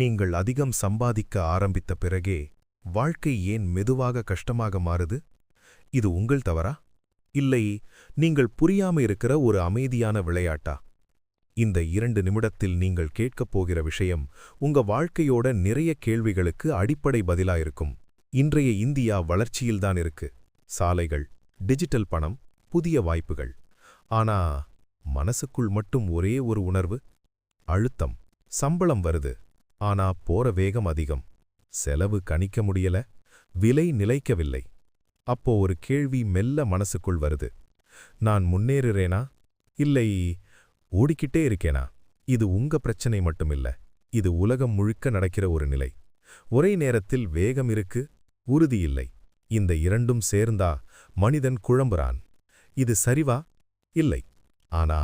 நீங்கள் அதிகம் சம்பாதிக்க ஆரம்பித்த பிறகே வாழ்க்கை ஏன் மெதுவாக கஷ்டமாக மாறுது? இது உங்கள் தவறா? இல்லை நீங்கள் புரியாம இருக்கிற ஒரு அமைதியான விளையாட்டா? இந்த இரண்டு நிமிடத்தில் நீங்கள் கேட்கப் போகிற விஷயம் உங்க வாழ்க்கையோட நிறைய கேள்விகளுக்கு அடிப்படை பதிலாயிருக்கும் இன்றைய இந்தியா வளர்ச்சியில்தான் இருக்கு. சாலைகள் டிஜிட்டல் பணம் புதிய வாய்ப்புகள். ஆனா மனசுக்குள் மட்டும் ஒரே ஒரு உணர்வு அழுத்தம் சம்பளம் வருது. ஆனா போற வேகம் அதிகம். செலவு கணிக்க முடியல விலை நிலைக்கவில்லை. அப்போ ஒரு கேள்வி மெல்ல மனசுக்குள் வருது. நான் முன்னேறுறேனா? இல்லை ஓடிக்கிட்டே இருக்கேனா? இது உங்க பிரச்சனை மட்டுமில்ல இது உலகம் முழுக்க நடக்கிற ஒரு நிலை. ஒரே நேரத்தில் வேகம் இருக்கு உறுதி இல்லை. இந்த இரண்டும் சேர்ந்தா மனிதன் குழம்புறான். இது சரிவா? இல்லை. ஆனா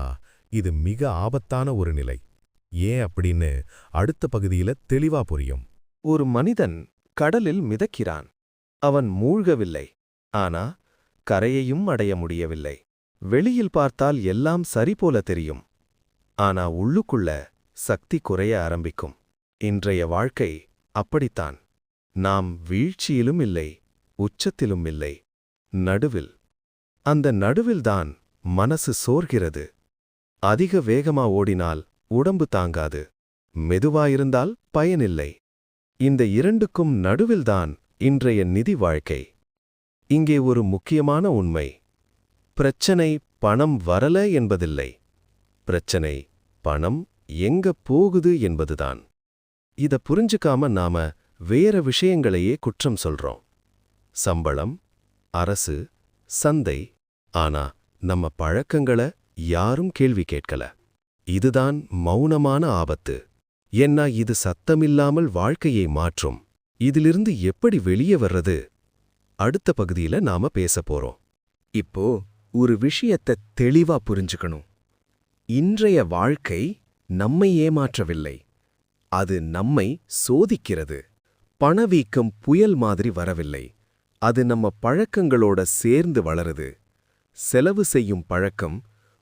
இது மிக ஆபத்தான ஒரு நிலை. ஏன் அப்படின்னு அடுத்த பகுதியில தெளிவா புரியும். ஒரு மனிதன் கடலில் மிதக்கிறான். அவன் மூழ்கவில்லை. ஆனா கரையையும் அடைய முடியவில்லை. வெளியில் பார்த்தால் எல்லாம் சரி போல தெரியும். ஆனா உள்ளுக்குள்ள சக்தி குறைய ஆரம்பிக்கும். இன்றைய வாழ்க்கை அப்படித்தான். நாம் வீழ்ச்சியிலும் இல்லை உச்சத்திலும் இல்லை. நடுவில். அந்த நடுவில்தான் மனசு சோர்கிறது. அதிக வேகமா ஓடினால் உடம்பு தாங்காது. மெதுவாயிருந்தால் பயனில்லை. இந்த இரண்டுக்கும் நடுவில்தான் இன்றைய நிதி வாழ்க்கை. இங்கே ஒரு முக்கியமான உண்மை. பிரச்சனை பணம் வரல என்பதில்லை. பிரச்சனை பணம் எங்க போகுது என்பதுதான். இத புரிஞ்சுக்காம நாம வேற விஷயங்களையே குற்றம் சொல்றோம். சம்பளம் அரசு சந்தை. ஆனா நம்ம பழக்கங்கள யாரும் கேள்வி கேட்கல. இதுதான் மௌனமான ஆபத்து. ஏன்னா இது சத்தமில்லாமல் வாழ்க்கையை மாற்றும். இதிலிருந்து எப்படி வெளியே வர்றது? அடுத்த பகுதியில நாம பேசப் போறோம். இப்போ ஒரு விஷயத்த தெளிவா புரிஞ்சுக்கணும். இன்றைய வாழ்க்கை நம்மை ஏமாற்றவில்லை. அது நம்மை சோதிக்கிறது. பணவீக்கம் புயல் மாதிரி வரவில்லை. அது நம்ம பழக்கங்களோட சேர்ந்து வளருது. செலவு செய்யும் பழக்கம்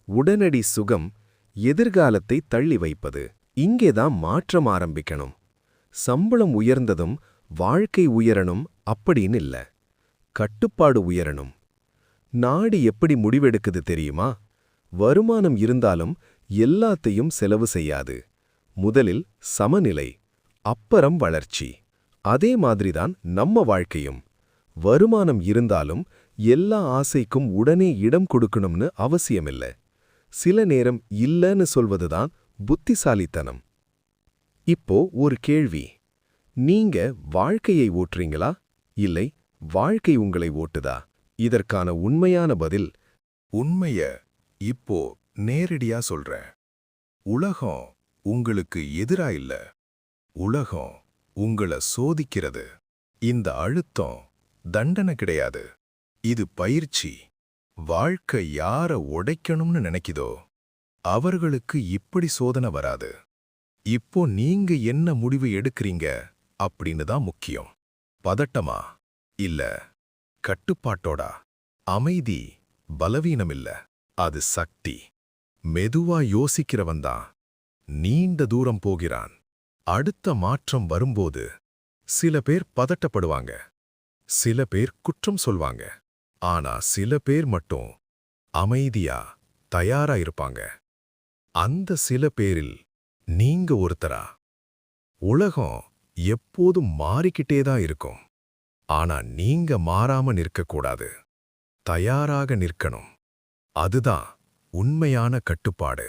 உடனடி சுகம் எதிர்காலத்தை தள்ளி வைப்பது. இங்கேதான் மாற்றம் ஆரம்பிக்கணும். சம்பளம் உயர்ந்ததும் வாழ்க்கை உயரணும் அப்படின்னு இல்ல. கட்டுப்பாடு உயரணும். நாடு எப்படி முடிவெடுக்குது தெரியுமா? வருமானம் இருந்தாலும் எல்லாத்தையும் செலவு செய்யாது. முதலில் சமநிலை அப்புறம் வளர்ச்சி. அதே மாதிரிதான் நம்ம வாழ்க்கையும். வருமானம் இருந்தாலும் எல்லா ஆசைக்கும் உடனே இடம் கொடுக்கணும்னு அவசியமில்ல. சில நேரம் இல்லன்னு சொல்வதுதான் புத்திசாலித்தனம். இப்போ ஒரு கேள்வி. நீங்க வாழ்க்கையை ஓட்டுறீங்களா? இல்லை வாழ்க்கை உங்களை ஓட்டுதா? இதற்கான உண்மையான பதில் உண்மைய இப்போ நேரடியா சொல்ற உலகம் உங்களுக்கு எதிரா இல்ல. உலகம் உங்கள சோதிக்கிறது. இந்த அழுத்தம் தண்டனை கிடையாது. இது பயிற்சி. வாழ்க்கை யார உடைக்கணும்னு நினைக்குதோ அவர்களுக்கு இப்படி சோதனை வராது. இப்போ நீங்க என்ன முடிவு எடுக்கிறீங்க அப்படின்னு தான் முக்கியம். பதட்டமா? இல்ல. கட்டுப்பாட்டோடா? அமைதி? பலவீனமில்ல அது சக்தி. மெதுவா யோசிக்கிறவன்தான் நீண்ட தூரம் போகிறான். அடுத்த மாற்றம் வரும்போது சில பேர் பதட்டப்படுவாங்க. சில பேர் குற்றம் சொல்வாங்க. ஆனா சில பேர் மட்டும் அமைதியா தயாரா இருப்பாங்க. அந்த சில பேரில் நீங்க ஒருத்தரா? உலகம் எப்போதும் மாறிக்கிட்டே தான் இருக்கும். ஆனா நீங்க மாறாம நிற்கக்கூடாது. தயாராக நிற்கணும். அதுதான் உண்மையான கட்டுப்பாடு.